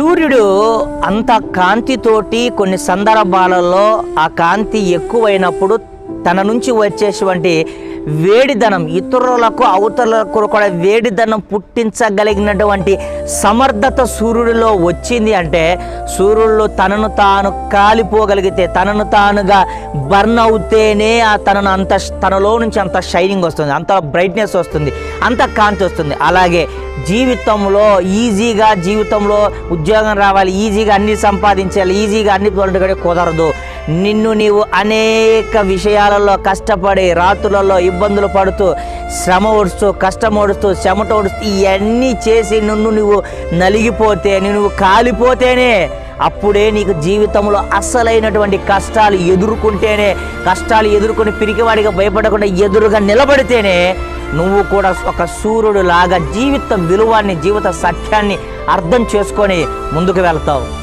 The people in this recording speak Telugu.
సూర్యుడు అంత కాంతితోటి కొన్ని సందర్భాలలో ఆ కాంతి ఎక్కువైనప్పుడు తన నుంచి వచ్చేటువంటి వేడిదనం ఇతరులకు అవతలకు కూడా వేడిదనం పుట్టించగలిగినటువంటి సమర్థత సూర్యుడిలో వచ్చింది అంటే సూర్యుడు తనను తాను కాలిపోగలిగితే తనను తానుగా బర్న్ అవుతేనే ఆ తనను అంత తనలో నుంచి అంత షైనింగ్ వస్తుంది అంత బ్రైట్నెస్ వస్తుంది అంత కాంతి వస్తుంది. అలాగే జీవితంలో ఈజీగా జీవితంలో ఉద్యోగం రావాలి ఈజీగా అన్ని సంపాదించాలి ఈజీగా అన్ని పొందడం కుదరదు. నిన్ను నీవు అనేక విషయాలలో కష్టపడి రాత్రులలో ఇబ్బందులు పడుతూ శ్రమ ఓడుస్తూ కష్టం ఓడుస్తూ చెమట ఓడుస్తూ ఇవన్నీ చేసి నిన్ను నువ్వు నలిగిపోతే నువ్వు కాలిపోతేనే అప్పుడే నీకు జీవితంలో అస్సలైనటువంటి కష్టాలు ఎదుర్కొంటేనే కష్టాలు ఎదుర్కొని పిరికివాడిగా భయపడకుండా ఎదురుగా నిలబడితేనే నువ్వు కూడా ఒక సూర్యుడు లాగా జీవిత విలువాన్ని జీవిత సత్యాన్ని అర్థం చేసుకొని ముందుకు వెళ్తావు.